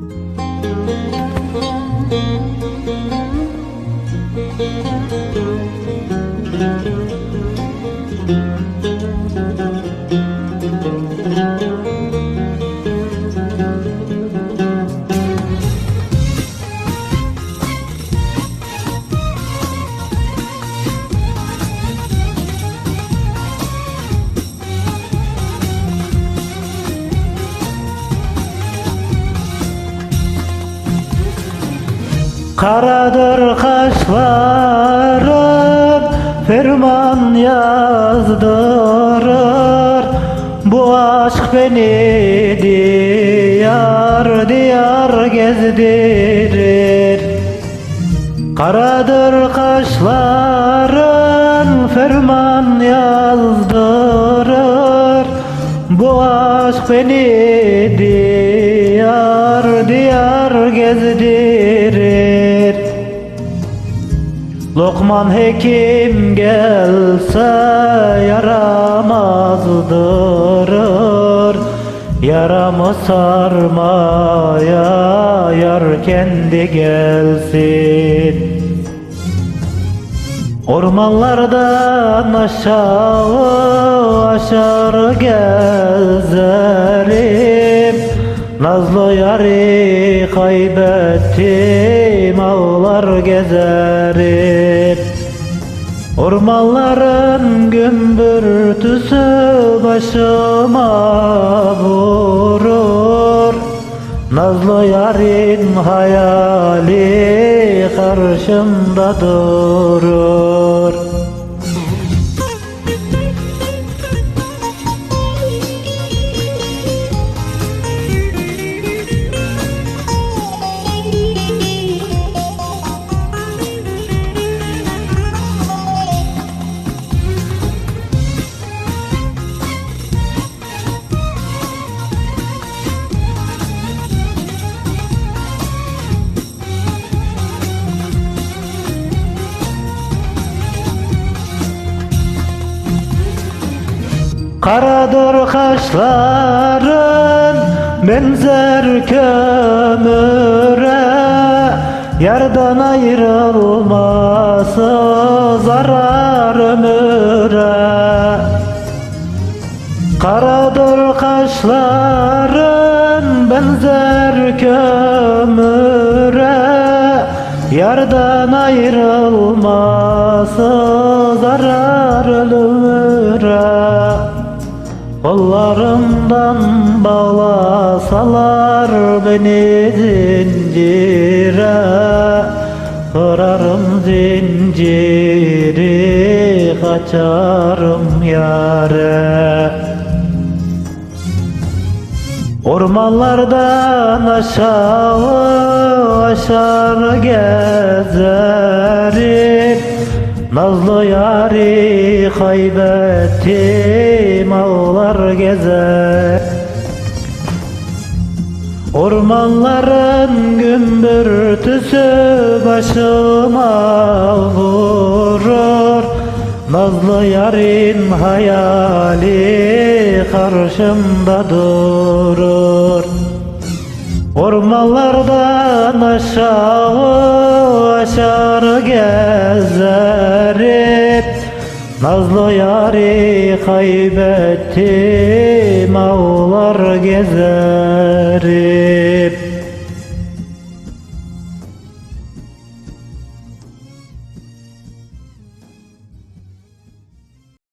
Müzik Karadır kaşlarım Ferman yazdırır. Bu aşk beni diyar diyar gezdirir. Karadır kaşların ferman yazdırır. Bu aşk beni diyar diyar gezdirir Lokman hekim gelse yaramazdır. Yaramı sarmaya yar kendi gelsin. Ormanlardan aşağı aşağı gezerim. Nazlı yari kaybettim ağlar gezerim Ormanların gümbürtüsü başıma vurur. Nazlı yarın hayali karşımda durur Karadır kaşların benzer kömüre Yardan ayrılması zarar ömüre. Karadır kaşların benzer kömüre Yardan ayrılması zarar ömüre Kollarımdan bağlasalar beni zincire. Kırarım zinciri kaçarım yare. Ormanlardan aşağı aşağı gezerim Nazlı yari kaybettim ağlar gezer Ormanların gümbürtüsü başıma vurur. Nazlı yarın hayali karşımda durur. Ormanlardan aşağı aşağı gezerim Nazlı yari kaybettim ağlar gezerim